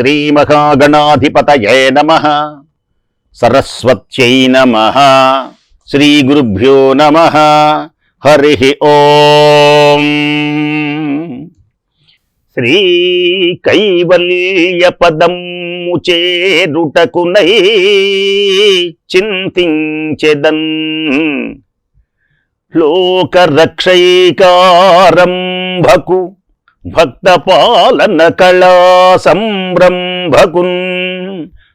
శ్రీమహాగణాధిపతయే నమ. సరస్వత్యై నమ. శ్రీగురుభ్యో నమ. హరి ఓం. శ్రీ కైవల్య పదము చేరుటకునై చింతించెదన్. లోకరక్షైకారంభకు భక్త పాలన కళా సంరంభకున్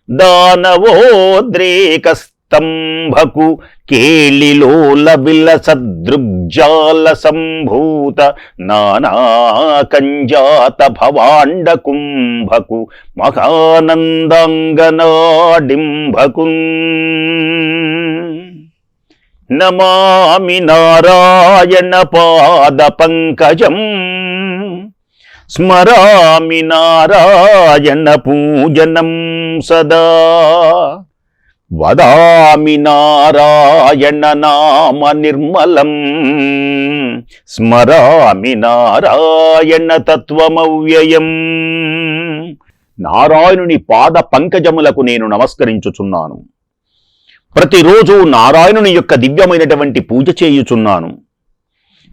దానవోద్రేకస్తంభకు కేళిలోల బిల సదృగ్జాల సంభూత నానాకంజాత భవాండ కుంభకు మహానందాంగనాడింభకున్. నమామి నారాయణ పాద పంకజం స్మరామి నారాయణ పూజనం సదా. వదామి నారాయణ నామ నిర్మలం. స్మరామి నారాయణ తత్వమవ్యయం. నారాయణుని పాద పంకజములకు నేను నమస్కరించుచున్నాను. ప్రతిరోజు నారాయణుని యొక్క దివ్యమైనటువంటి పూజ చేయుచున్నాను.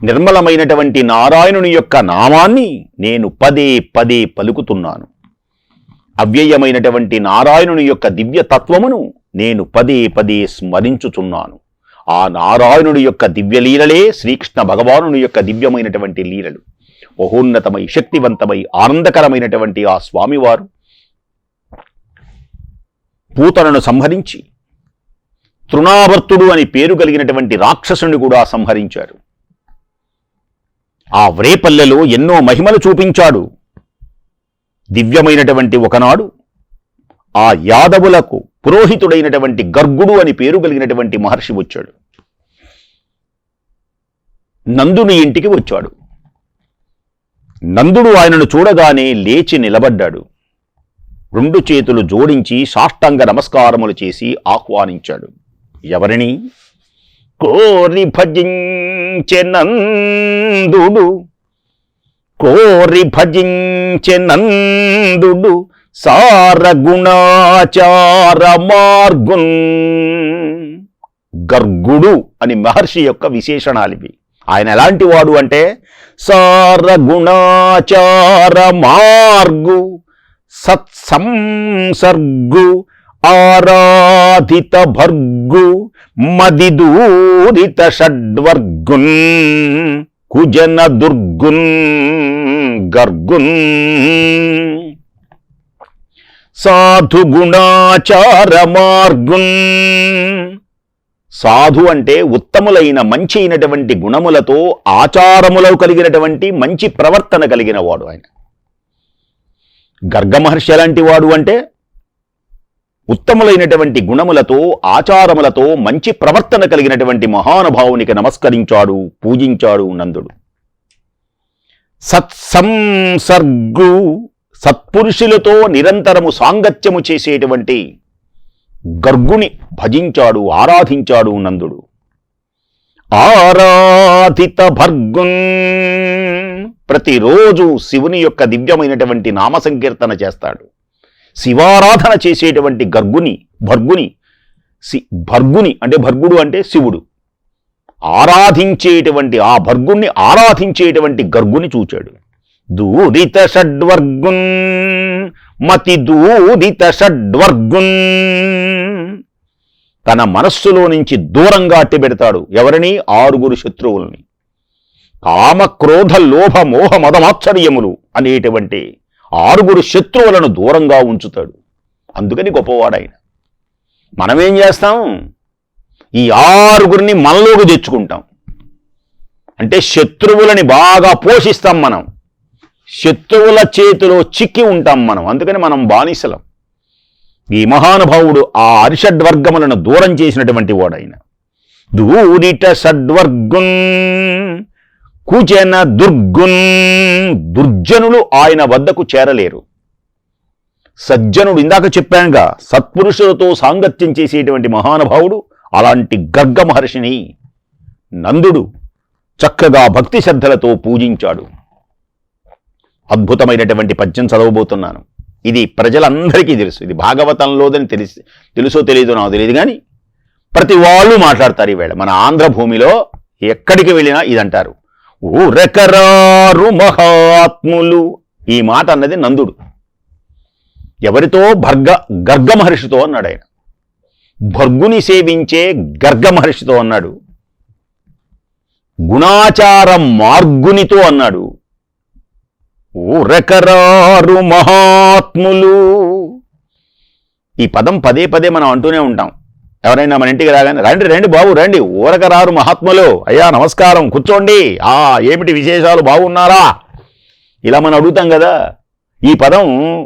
నిర్మలమైనటువంటి నారాయణుని యొక్క నామాన్ని నేను పదే పదే పలుకుతున్నాను. అవ్యయమైనటువంటి నారాయణుని యొక్క దివ్య తత్వమును నేను పదే పదే స్మరించుచున్నాను. ఆ నారాయణుడి యొక్క దివ్యలీలలే శ్రీకృష్ణ భగవానుని యొక్క దివ్యమైనటువంటి లీలలు. మహోన్నతమై శక్తివంతమై ఆనందకరమైనటువంటి ఆ స్వామివారు పూతనను సంహరించి తృణావర్తుడు అని పేరు కలిగినటువంటి రాక్షసుని కూడా సంహరించారు. ఆ వ్రేపల్లెలో ఎన్నో మహిమలు చూపించాడు. దివ్యమైనటువంటి ఒకనాడు ఆ యాదవులకు పురోహితుడైనటువంటి గర్గుడు అని పేరు కలిగినటువంటి మహర్షి వచ్చాడు. నందుని ఇంటికి వచ్చాడు. నందుడు ఆయనను చూడగానే లేచి నిలబడ్డాడు. రెండు చేతులు జోడించి సాష్టాంగ నమస్కారములు చేసి ఆహ్వానించాడు. ఎవరిని? కోరి భజించెనందుడు కోరి భజించెనందుడు సారగుణాచార మార్గున్ గర్గుడు అని మహర్షి యొక్క విశేషణాలివి. ఆయన ఎలాంటి వాడు అంటే సారగుణాచార మార్గు సత్సంసర్గు ఆరాధిత భర్గు మదిదూరిత షడ్వర్గున్ కుజన దుర్గున్ గర్గున్. సాధుగుణాచార మార్గున్. సాధు అంటే ఉత్తములైన మంచి అయినటువంటి గుణములతో ఆచారములో కలిగినటువంటి మంచి ప్రవర్తన కలిగిన వాడు ఆయన. గర్గమహర్షి ఎలాంటి వాడు అంటే ఉత్తములైనటువంటి గుణములతో ఆచారములతో మంచి ప్రవర్తన కలిగినటువంటి మహానుభావునికి నమస్కరించాడు పూజించాడు నందుడు. సత్సంసర్గు సత్పురుషులతో నిరంతరము సాంగత్యము చేసేటువంటి గర్గుని భజించాడు ఆరాధించాడు నందుడు. ఆరాధిత భర్గున్ ప్రతిరోజు శివుని యొక్క దివ్యమైనటువంటి నామ సంకీర్తన చేస్తాడు. శివారాధన చేసేటువంటి గర్గుని భర్గుని సి భర్గుని అంటే భర్గుడు అంటే శివుడు. ఆరాధించేటువంటి ఆ భర్గుణ్ణి ఆరాధించేటువంటి గర్గుని చూచాడు. దూరిత షడ్వర్గున్ మతి దూదిత షడ్వర్గున్. తన మనస్సులో నుంచి దూరంగా అట్టిపెడతాడు ఎవరిని? ఆరుగురు శత్రువుల్ని. కామక్రోధ లోభ మోహ మదమాశ్చర్యములు అనేటువంటి ఆరుగురు శత్రువులను దూరంగా ఉంచుతాడు. అందుకని గొప్పవాడాయన. మనమేం చేస్తాం? ఈ ఆరుగురిని మనలోకి తెచ్చుకుంటాం. అంటే శత్రువులని బాగా పోషిస్తాం మనం. శత్రువుల చేతిలో చిక్కి ఉంటాం మనం. అందుకని మనం బానిసలం. ఈ మహానుభావుడు ఆ అరిషడ్వర్గములను దూరం చేసినటువంటి వాడైన దూరిట షడ్వర్గున్ కుజన దుర్గున్ దుర్జనులు ఆయన వద్దకు చేరలేరు. సజ్జనుడు ఇందాక చెప్పానుగా సత్పురుషులతో సాంగత్యం చేసేటువంటి మహానుభావుడు అలాంటి గర్గ మహర్షిని నందుడు చక్కగా భక్తి శ్రద్ధలతో పూజించాడు. అద్భుతమైనటువంటి పద్యం చదవబోతున్నాను. ఇది ప్రజలందరికీ తెలుసు. ఇది భాగవతంలోదని తెలిసి తెలుసో తెలియదో నాకు తెలియదు కానీ ప్రతి వాళ్ళు మాట్లాడతారు ఈవేళ. మన ఆంధ్ర భూమిలో ఎక్కడికి వెళ్ళినా ఇదంటారు. ఊరకరారు మహాత్ములు. ఈ మాట అన్నది నందుడు. ఎవరితో? భర్గ గర్గ మహర్షితో అన్నాడు ఆయన. భర్గుని సేవించే గర్గ మహర్షితో అన్నాడు. గుణాచార మార్గునితో అన్నాడు. ఊరకరారు మహాత్ములు. ఈ పదం పదే పదే మనం అంటూనే ఉంటాం. ఎవరైనా మన ఇంటికి రాగానే రండి రండి బాబు రండి ఊరక రారు మహాత్ములు. అయ్యా నమస్కారం కూర్చోండి. ఆ ఏమిటి విశేషాలు బాగున్నారా? ఇలా మనం అడుగుతాం కదా. ఈ పదం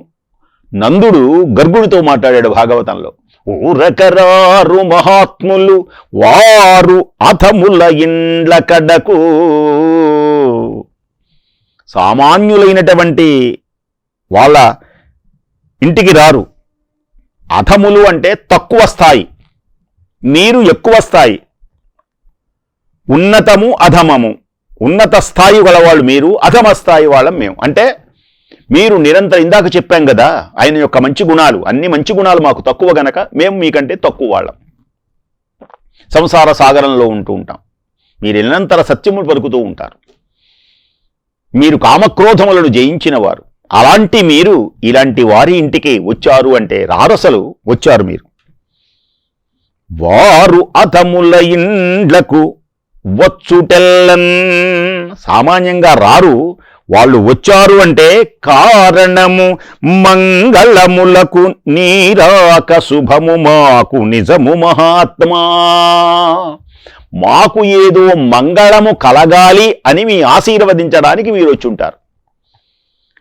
నందుడు గర్గుడితో మాట్లాడాడు భాగవతంలో. ఊరకరారు మహాత్ములు వారు అథముల ఇండ్ల కడకు. సామాన్యులైనటువంటి వాళ్ళ ఇంటికి రారు. అధములు అంటే తక్కువ స్థాయి. మీరు ఎక్కువ స్థాయి ఉన్నతము అధమము. ఉన్నత స్థాయి గలవాళ్ళు మీరు అధమ స్థాయి వాళ్ళం మేము. అంటే మీరు నిరంతరం ఇందాక చెప్పాం కదా ఆయన యొక్క మంచి గుణాలు. అన్ని మంచి గుణాలు మాకు తక్కువ గనక మేము మీకంటే తక్కువ వాళ్ళం. సంసార సాగరంలో ఉంటూ ఉంటాం. మీరు నిరంతర సత్యములు పలుకుతూ ఉంటారు. మీరు కామక్రోధములను జయించిన వారు అలాంటి మీరు ఇలాంటి వారి ఇంటికి వచ్చారు అంటే రారసలు వచ్చారు మీరు. వారు అతముల ఇండ్లకు వచ్చుటెల్లన్. సామాన్యంగా రారు వాళ్ళు వచ్చారు అంటే కారణము మంగళములకు నీరాక శుభము మాకు నిజము మహాత్మా. మాకు ఏదో మంగళము కలగాలి అని మీ ఆశీర్వదించడానికి మీరు వచ్చి ఉంటారు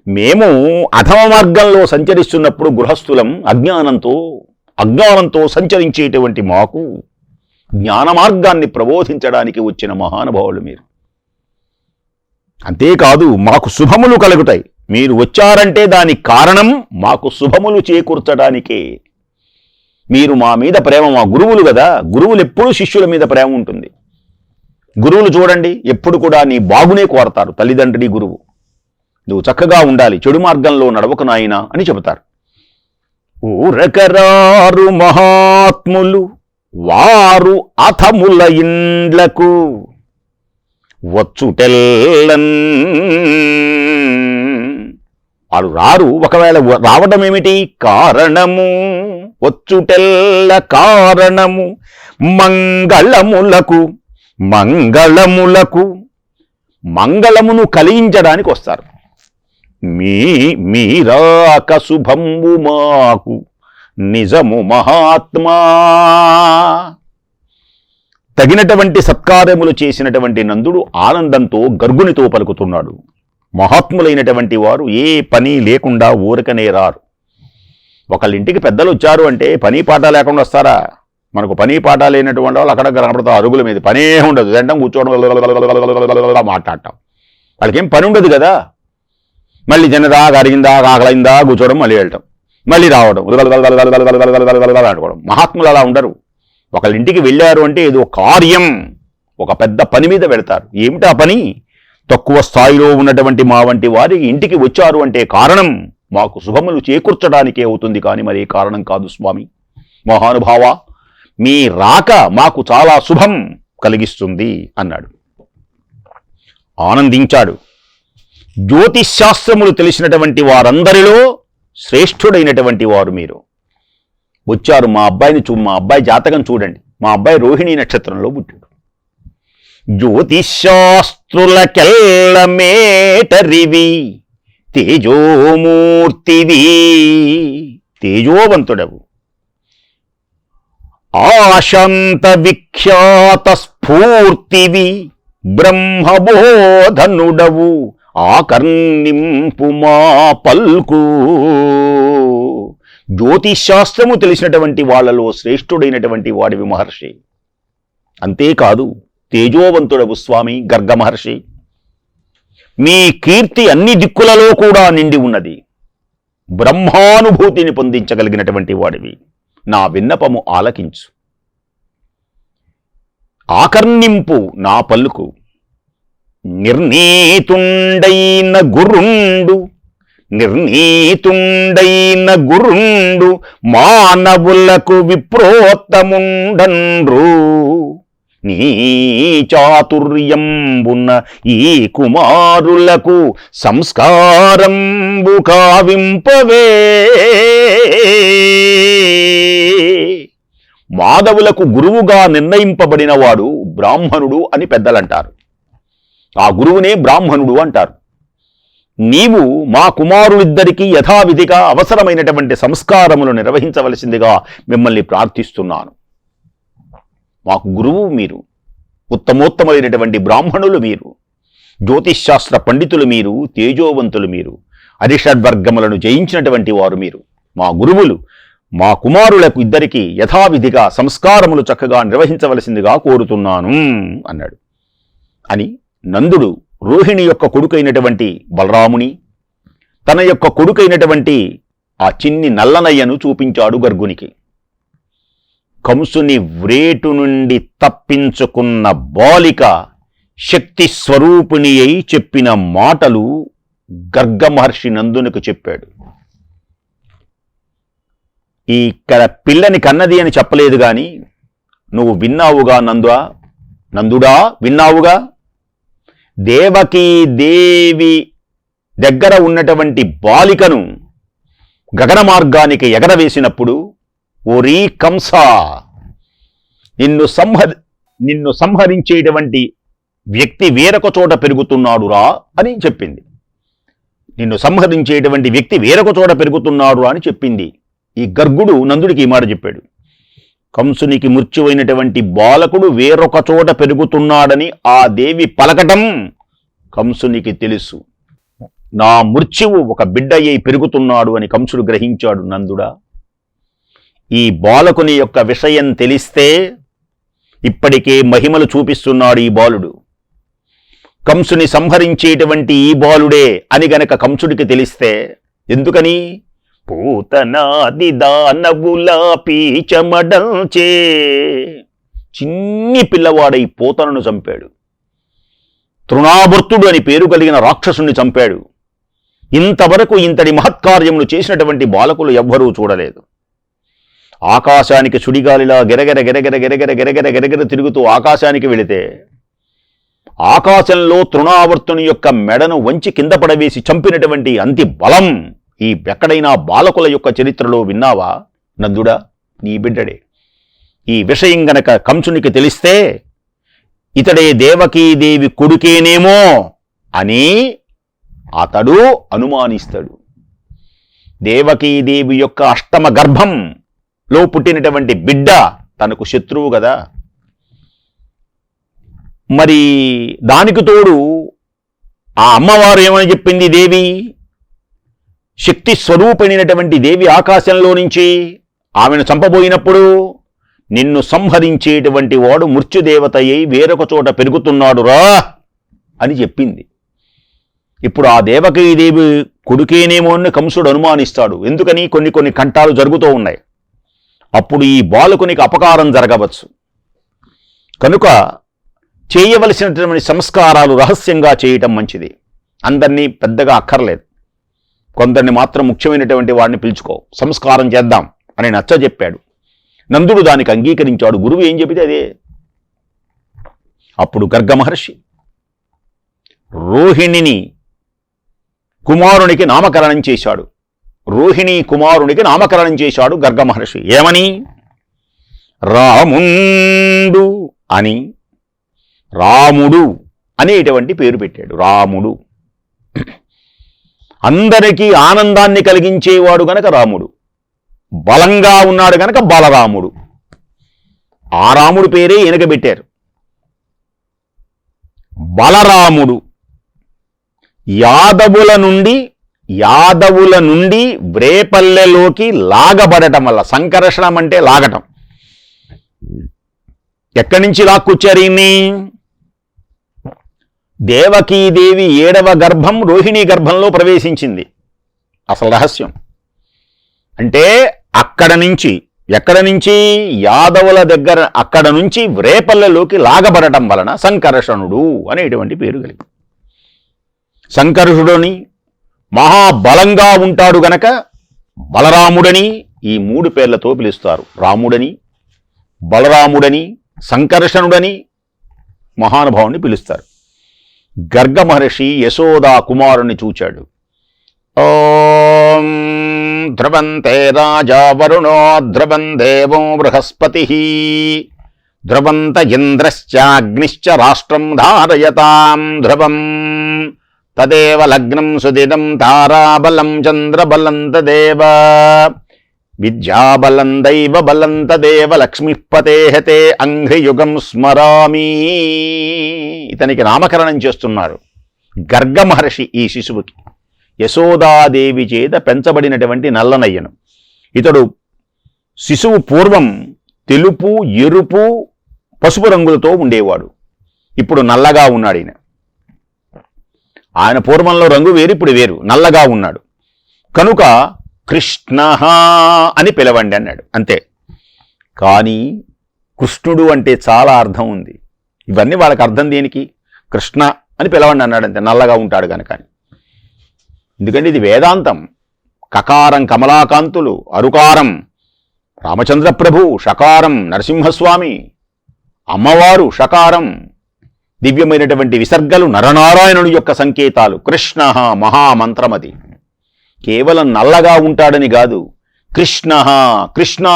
మేము అధమ మార్గంలో సంచరిస్తున్నప్పుడు గృహస్థులం అజ్ఞానంతో అజ్ఞానంతో సంచరించేటువంటి మాకు జ్ఞాన మార్గాన్ని ప్రబోధించడానికి వచ్చిన మహానుభావులు మీరు. అంతేకాదు మాకు శుభములు కలుగుతాయి. మీరు వచ్చారంటే దానికి కారణం మాకు శుభములు చేకూర్చడానికే. మీరు మా మీద ప్రేమ మా గురువులు కదా. గురువులు ఎప్పుడూ శిష్యుల మీద ప్రేమ ఉంటుంది. గురువులు చూడండి ఎప్పుడు కూడా నీ బాగునే కోరతారు తల్లిదండ్రి గురువు. నువ్వు చక్కగా ఉండాలి చెడు మార్గంలో నడవకు నాయనా అని చెబుతారు. ఊరకరారు మహాత్ములు వారు అథముల ఇండ్లకు వచ్చుటెల్లన్. వాడు రారు ఒకవేళ రావడం ఏమిటి కారణము? వచ్చుటెల్ల కారణము మంగళములకు మంగళములకు మంగళమును కలిగించడానికి వస్తారు. మీ మీరాక శుభంబు మాకు. నిజము మహాత్మా. తగినటువంటి సత్కార్యములు చేసినటువంటి నందుడు ఆనందంతో గర్గునితో పలుకుతున్నాడు. మహాత్ములైనటువంటి వారు ఏ పని లేకుండా ఊరకనే రారు. ఒకళ్ళింటికి పెద్దలు వచ్చారు అంటే పని పాట లేకుండా వస్తారా? మనకు పని పాట లేనటువంటి వాళ్ళు అక్కడ కనపడతారు అరుగుల మీద. పనే ఉండదు. తింటాం కూర్చోవడం. మాట్లాడటం. వాళ్ళకేం పని ఉండదు కదా. మళ్ళీ తిన్నదా అరిగిందా ఆకలైందా కూర్చోవడం మళ్ళీ వెళ్ళటం మళ్ళీ రావడం అనుకోవడం మహాత్ములు అలా ఉండరు. ఒకళ్ళ ఇంటికి వెళ్ళారు అంటే ఏదో కార్యం. ఒక పెద్ద పని మీద వెళ్తారు. ఏమిటా పని? తక్కువ స్థాయిలో ఉన్నటువంటి మా వంటి వారి ఇంటికి వచ్చారు అంటే కారణం మాకు శుభములు చేకూర్చడానికే అవుతుంది కానీ మరే కారణం కాదు స్వామి. మహానుభావ మీ రాక మాకు చాలా శుభం కలిగిస్తుంది అన్నాడు. ఆనందించాడు. జ్యోతిశాస్త్రములు తెలిసినటువంటి వారందరిలో శ్రేష్ఠుడైనటువంటి వారు మీరు. వచ్చారు మా అబ్బాయిని చూ మా అబ్బాయి జాతకం చూడండి. మా అబ్బాయి రోహిణి నక్షత్రంలో పుట్టాడు. జ్యోతిశాస్త్రులకెల్ల మేటరివి తేజోమూర్తివి తేజోవంతుడవు. ఆశంత విఖ్యాత స్ఫూర్తివి బ్రహ్మబోధనుడవు. ఆకర్ణింపు మా పల్కు. జ్యోతిశాస్త్రము తెలిసినటువంటి వాళ్ళలో శ్రేష్ఠుడైనటువంటి వాడివి మహర్షి. అంతేకాదు తేజోవంతుడవు స్వామి గర్గ మహర్షి. మీ కీర్తి అన్ని దిక్కులలో కూడా నిండి ఉన్నది. బ్రహ్మానుభూతిని పొందించగలిగినటువంటి వాడివి. నా విన్నపము ఆలకించు. ఆకర్ణింపు నా పల్లుకు నిర్ణీతుండైన గురుండు నిర్ణీతుండైన గురుండు మానవులకు విప్రోత్తముండన్రు. నీ చాతుర్యంబున్న ఈ కుమారులకు సంస్కారంబు కావింపవే. మాధవులకు గురువుగా నిర్ణయింపబడినవాడు బ్రాహ్మణుడు అని పెద్దలంటారు. ఆ గురువునే బ్రాహ్మణుడు అంటారు. నీవు మా కుమారులిద్దరికీ యథావిధిగా అవసరమైనటువంటి సంస్కారములు నిర్వహించవలసిందిగా మిమ్మల్ని ప్రార్థిస్తున్నాను. మాకు గురువు మీరు ఉత్తమోత్తమైనటువంటి బ్రాహ్మణులు మీరు జ్యోతిష్శాస్త్ర పండితులు మీరు తేజోవంతులు మీరు అరిషడ్వర్గములను జయించినటువంటి వారు మీరు. మా గురువులు మా కుమారులకు ఇద్దరికీ యథావిధిగా సంస్కారములు చక్కగా నిర్వహించవలసిందిగా కోరుతున్నాను అన్నాడు. అని నందుడు రోహిణి యొక్క కొడుకైనటువంటి బలరాముని తన యొక్క కొడుకైనటువంటి ఆ చిన్ని నల్లనయ్యను చూపించాడు గర్గునికి. కంసుని వ్రేటు నుండి తప్పించుకున్న బాలిక శక్తి స్వరూపిణి అయి చెప్పిన మాటలు గర్గ మహర్షి నందునికి చెప్పాడు. ఈ ఇక్కడ పిల్లని కన్నది అని చెప్పలేదు గాని నువ్వు విన్నావుగా నందువా? నందుడా విన్నావుగా? దేవకీ దేవి దగ్గర ఉన్నటువంటి బాలికను గగన మార్గానికి ఎగరవేసినప్పుడు ఓరీ కంస నిన్ను సంహ నిన్ను సంహరించేటువంటి వ్యక్తి వేరొక చోట పెరుగుతున్నాడురా అని చెప్పింది. నిన్ను సంహరించేటువంటి వ్యక్తి వేరొక చోట పెరుగుతున్నాడు అని చెప్పింది. ఈ గర్గుడు నందుడికి ఈ మాట చెప్పాడు. కంసునికి మృత్యువైనటువంటి బాలకుడు వేరొక చోట పెరుగుతున్నాడని ఆ దేవి పలకటం కంసునికి తెలుసు. నా మృత్యువు ఒక బిడ్డ అయి పెరుగుతున్నాడు అని కంసుడు గ్రహించాడు నందుడా. ఈ బాలకుని యొక్క విషయం తెలిస్తే ఇప్పటికే మహిమలు చూపిస్తున్నాడు ఈ బాలుడు. కంసుని సంహరించేటువంటి ఈ బాలుడే అని గనక కంసుడికి తెలిస్తే ఎందుకని? పూతనాది దానవులా పీచమడంచే. చిన్ని పిల్లవాడై పూతనను చంపాడు. తృణాభర్తుడు అని పేరు కలిగిన రాక్షసుని చంపాడు. ఇంతవరకు ఇంతటి మహత్కార్యములు చేసినటువంటి బాలకులు ఎవ్వరూ చూడలేదు. ఆకాశానికి సుడిగాలిలా గెరగెర గెరగెర గెరగెర గెరగెర గెరగెర తిరుగుతూ ఆకాశానికి వెళితే ఆకాశంలో తృణావర్తుని యొక్క మెడను వంచి కింద పడవేసి చంపినటువంటి అంతి బలం ఈ ఎక్కడైనా బాలకుల యొక్క చరిత్రలో విన్నావా? నందుడా నీ బిడ్డడే. ఈ విషయం గనక కంసునికి తెలిస్తే ఇతడే దేవకీదేవి కొడుకేనేమో అని అతడు అనుమానిస్తాడు. దేవకీదేవి యొక్క అష్టమ గర్భం లో పుట్టినటువంటి బిడ్డ తనకు శత్రువు కదా మరి దానికి తోడు ఆ అమ్మవారు ఏమని చెప్పింది దేవి? శక్తి స్వరూపిణైనటువంటి దేవి ఆకాశంలో నుంచి ఆమెను చంపబోయినప్పుడు నిన్ను సంహరించేటువంటి వాడు మృత్యుదేవత అయి వేరొక చోట పెరుగుతున్నాడు రా అని చెప్పింది. ఇప్పుడు ఆ దేవకీదేవి కొడుకేనేమో అని కంసుడు అనుమానిస్తాడు. ఎందుకని? కొన్ని కొన్ని కంఠాలు జరుగుతూ ఉన్నాయి. అప్పుడు ఈ బాలకునికి అపకారం జరగవచ్చు. కనుక చేయవలసినటువంటి సంస్కారాలు రహస్యంగా చేయటం మంచిది. అందరినీ పెద్దగా అక్కర్లేదు. కొందరిని మాత్రం ముఖ్యమైనటువంటి వాడిని పిలుచుకో సంస్కారం చేద్దాం అని నచ్చ చెప్పాడు. నందుడు దానికి అంగీకరించాడు. గురువు ఏం చెబితే అదే. అప్పుడు గర్గ మహర్షి రోహిణిని కుమారునికి నామకరణం చేశాడు. రోహిణి కుమారునికి నామకరణం చేశాడు గర్గ మహర్షి. ఏమని? రాముండు అని. రాముడు అనేటువంటి పేరు పెట్టాడు. రాముడు. అందరికీ ఆనందాన్ని కలిగించేవాడు గనక రాముడు. బలంగా ఉన్నాడు గనక బలరాముడు. ఆ రాముడు పేరే ఎనకబెట్టారు. బలరాముడు. యాదవుల నుండి యాదవుల నుండి వ్రేపల్లెలోకి లాగబడటం వల్ల సంకర్షణం అంటే లాగటం. ఎక్కడి నుంచి లాక్కొచ్చారు ఈయన్ని దేవకీదేవి ఏడవ గర్భం రోహిణీ గర్భంలో ప్రవేశించింది. అసలు రహస్యం. అంటే అక్కడ నుంచి ఎక్కడ నుంచి? యాదవుల దగ్గర అక్కడ నుంచి వ్రేపల్లెలోకి లాగబడటం వలన సంకర్షణుడు అనేటువంటి పేరు కలిగి సంకర్షుడుని మహాబలంగా ఉంటాడు గనక బలరాముడని ఈ మూడు పేర్లతో పిలుస్తారు. రాముడని బలరాముడని సంకర్షణుడని మహానుభావుని పిలుస్తారు. గర్గ మహర్షి యశోదా కుమారుని చూచాడు. ఓం ధ్రువంతే రాజా వరుణో ధ్రువం దేవో బృహస్పతి. ధ్రువంత ఇంద్రశ్చాగ్నిశ్చ రాష్ట్రం ధారయతాం ధ్రువం తదేవ లగ్నం సుదినం తారాబలం చంద్రబలం తదేవ. విద్యాబలం దైవ బలం తదేవ లక్ష్మీపతేహతే అంఘ్రియుగం స్మరామి. ఇతనికి నామకరణం చేస్తున్నారు గర్గ మహర్షి ఈ శిశువుకి. యశోదాదేవి చేత పెంచబడినటువంటి నల్లనయ్యను. ఇతడు శిశువు పూర్వం తెలుపు ఎరుపు పసుపు రంగులతో ఉండేవాడు. ఇప్పుడు నల్లగా ఉన్నాడు ఈయన. ఆయన పూర్వంలో రంగు వేరు ఇప్పుడు వేరు. నల్లగా ఉన్నాడు. కనుక కృష్ణ అని పిలవండి అన్నాడు. అంతే. కానీ కృష్ణుడు అంటే చాలా అర్థం ఉంది. ఇవన్నీ వాళ్ళకి అర్థం దేనికి? కృష్ణ అని పిలవండి అన్నాడు అంతే. నల్లగా ఉంటాడు కనుక ఎందుకంటే ఇది వేదాంతం. కకారం కమలాకాంతులు అరుకారం రామచంద్ర ప్రభు షకారం నరసింహస్వామి అమ్మవారు షకారం దివ్యమైనటువంటి విసర్గలు నరనారాయణుడి యొక్క సంకేతాలు కృష్ణ మహామంత్రమది. కేవలం నల్లగా ఉంటాడని కాదు. కృష్ణ కృష్ణ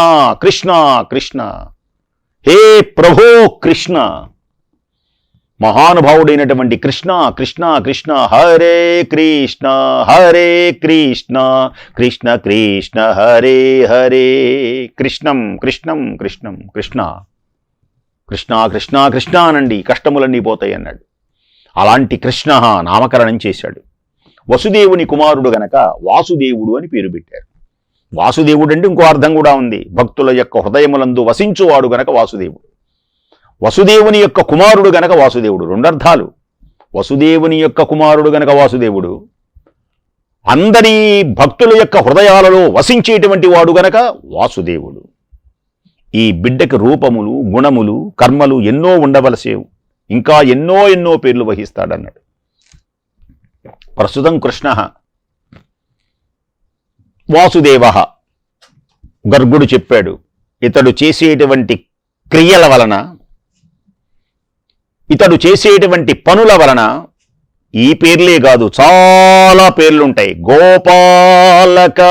కృష్ణ కృష్ణ. హే ప్రభో కృష్ణ. మహానుభావుడైనటువంటి కృష్ణ కృష్ణ కృష్ణ హరే కృష్ణ హరే కృష్ణ కృష్ణ కృష్ణ హరే హరే. కృష్ణం కృష్ణం కృష్ణం కృష్ణ. కృష్ణ కృష్ణ కృష్ణ అనండి కష్టములన్నీ పోతాయి అన్నాడు. అలాంటి కృష్ణ నామకరణం చేశాడు. వసుదేవుని కుమారుడు గనక వాసుదేవుడు అని పేరు పెట్టారు. వాసుదేవుడు అంటే ఇంకో అర్థం కూడా ఉంది. భక్తుల యొక్క హృదయములందు వసించువాడు గనక వాసుదేవుడు. వసుదేవుని యొక్క కుమారుడు గనక వాసుదేవుడు. రెండర్థాలు వసుదేవుని యొక్క కుమారుడు గనక వాసుదేవుడు. అందరి భక్తుల యొక్క హృదయాలలో వసించేటువంటి వాడు గనక వాసుదేవుడు. ఈ బిడ్డకి రూపములు గుణములు కర్మలు ఎన్నో ఉండవలసేవు. ఇంకా ఎన్నో ఎన్నో పేర్లు వహిస్తాడన్నాడు. ప్రస్తుతం కృష్ణ. వాసుదేవ గర్గుడు చెప్పాడు ఇతడు చేసేటువంటి క్రియల వలన ఇతడు చేసేటువంటి పనుల వలన ఈ పేర్లే కాదు చాలా పేర్లుంటాయి. గోపాలక.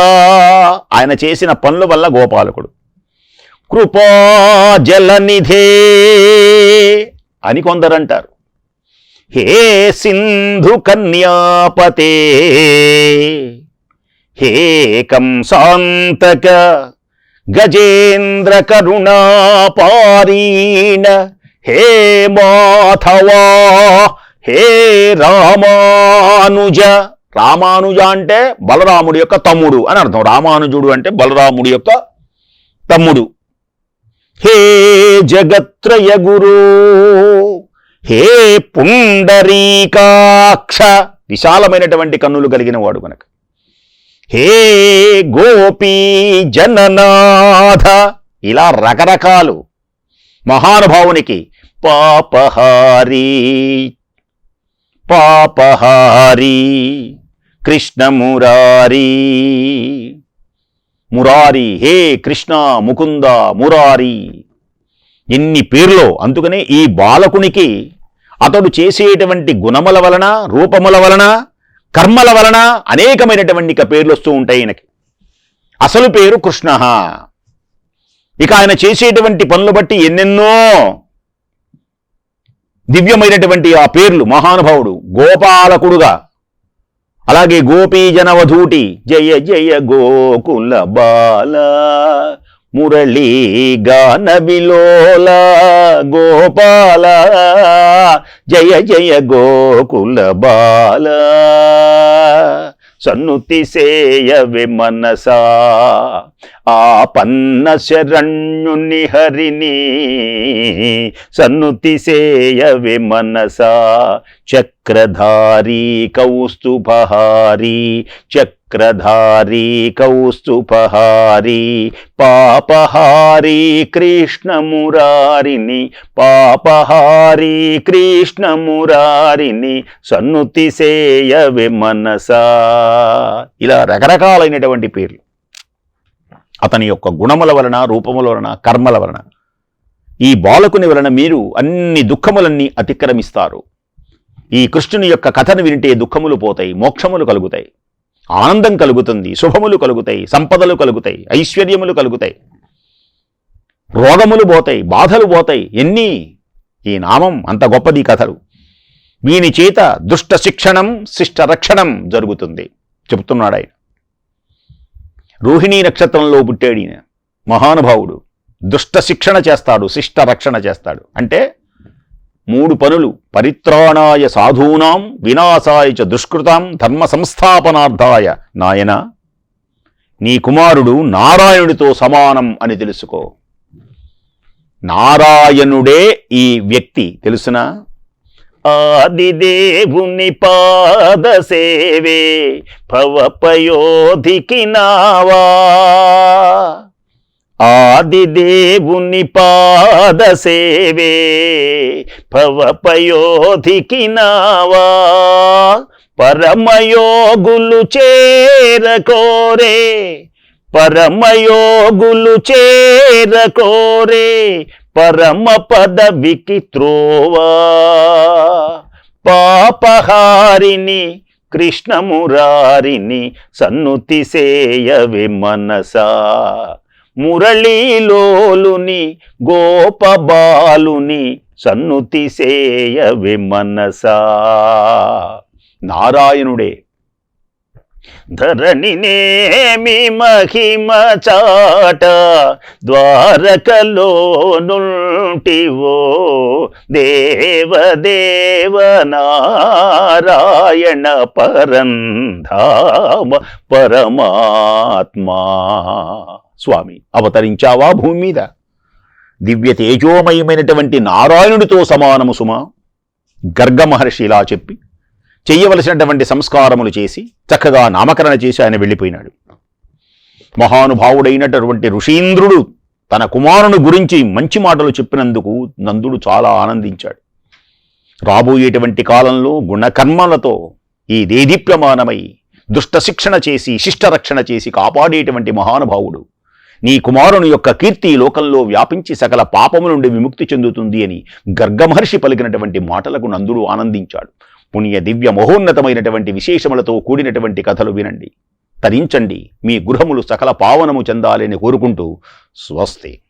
ఆయన చేసిన పనుల వల్ల గోపాలకుడు. కృపా జలనిధే అని కొందరంటారు. హే సింధు కన్యాపతే హే కంసాంతక గజేంద్ర కరుణాపారీణ హే మాధవా హే రామానుజ. రామానుజ అంటే బలరాముడి యొక్క తమ్ముడు అని అర్థం. రామానుజుడు అంటే బలరాముడి యొక్క తమ్ముడు. హే జగత్రయ గురు. హే పుండరీకాక్ష విశాలమైనటువంటి కన్నులు కలిగిన వాడు కనుక హే గోపీ జననాథ ఇలా రకరకాలు మహానుభావునికి పాపహారీ పాపహారి కృష్ణమురారి. మురారి హే కృష్ణ ముకుంద మురారి. ఎన్ని పేర్లో అందుకనే ఈ బాలకునికి అతడు చేసేటువంటి గుణముల వలన రూపముల వలన కర్మల వలన అనేకమైనటువంటి ఇక పేర్లు వస్తూ ఉంటాయి ఈయనకి. అసలు పేరు కృష్ణ. ఇక ఆయన చేసేటువంటి పనులు బట్టి ఎన్నెన్నో దివ్యమైనటువంటి ఆ పేర్లు మహానుభావుడు గోపాలకుడుగా. అలాగే గోపీజనవధూటి జయ జయ గోకుల బాల మురళీ గాన గోపాల జయ జయ గోకుల బాల. సన్నుతి సేయవే మనసా పన్న శరణ్యుని హరిని. సన్నుతి సేయవే మనసా చక్రధారీ కౌస్తుభహారీ చక్ర వక్రధారీ కౌస్తుపహారీ పాపహారీ కృష్ణమురారిని పాపహారీ కృష్ణమురారిని సన్నుతి సేయవే మనసా. ఇలా రకరకాలైనటువంటి పేర్లు. అతని యొక్క గుణముల వలన రూపముల వలన కర్మల వలన. ఈ బాలకుని వలన మీరు అన్ని దుఃఖములన్నీ అతిక్రమిస్తారు. ఈ కృష్ణుని యొక్క కథను వింటే దుఃఖములు పోతాయి మోక్షములు కలుగుతాయి. ఆనందం కలుగుతుంది శుభములు కలుగుతాయి సంపదలు కలుగుతాయి ఐశ్వర్యములు కలుగుతాయి. రోగములు పోతాయి బాధలు పోతాయి ఎన్ని? ఈ నామం అంత గొప్పది కథలు. వీని చేత దుష్ట శిక్షణం శిష్ట రక్షణం జరుగుతుంది. చెప్తున్నాడు ఆయన. రోహిణీ నక్షత్రంలో పుట్టాడు ఈయన. మహానుభావుడు. దుష్ట శిక్షణ చేస్తాడు శిష్ట రక్షణ చేస్తాడు. అంటే మూడు పనులు. పరిత్రాణాయ సాధూనాం వినాశాయ చ దుష్కృతాం ధర్మ సంస్థాపనార్థాయ నాయన నీ కుమారుడు నారాయణుడితో సమానం అని తెలుసుకో. నారాయణుడే ఈ వ్యక్తి తెలుసునా? ఆదిదేవుని పాద సేవే భవపయోధికి నావా. ఆదిదేవుని పాద సేవే పవపయోధికి నావా. పరమయోగులు చేరకోరే పరమయోగులు చేరకోరే పరమ పదవికి త్రోవా. పాపహారిని కృష్ణమురారిని సన్నుతి సేయవి మనసా. మురళీలోలుని గోపబాలుని సన్నుతి సేయ మనసా. నారాయణుడే ధరణి నేమి మహిమ చాట ద్వారకలో నుంటివో దేవదేవ నారాయణ పరంధామ పరమాత్మా. స్వామి అవతరించావా భూమి మీద? దివ్య తేజోమయమైనటువంటి నారాయణుడితో సమానము సుమా? గర్గ మహర్షి ఇలా చెప్పి చెయ్యవలసినటువంటి సంస్కారములు చేసి చక్కగా నామకరణ చేసి ఆయన వెళ్ళిపోయినాడు. మహానుభావుడైనటువంటి ఋషీంద్రుడు తన కుమారుని గురించి మంచి మాటలు చెప్పినందుకు నందుడు చాలా ఆనందించాడు. రాబోయేటువంటి కాలంలో గుణకర్మలతో ఈ దేదీప్యమానమై దుష్ట శిక్షణ చేసి శిష్టరక్షణ చేసి కాపాడేటువంటి మహానుభావుడు నీ కుమారుని యొక్క కీర్తి లోకంలో వ్యాపించి సకల పాపము నుండి విముక్తి చెందుతుంది అని గర్గమహర్షి పలికినటువంటి మాటలకు నందుడు ఆనందించాడు. పుణ్య దివ్య మహోన్నతమైనటువంటి విశేషములతో కూడినటువంటి కథలు వినండి. తరించండి. మీ గృహములు సకల పావనము చెందాలని కోరుకుంటూ స్వస్తి.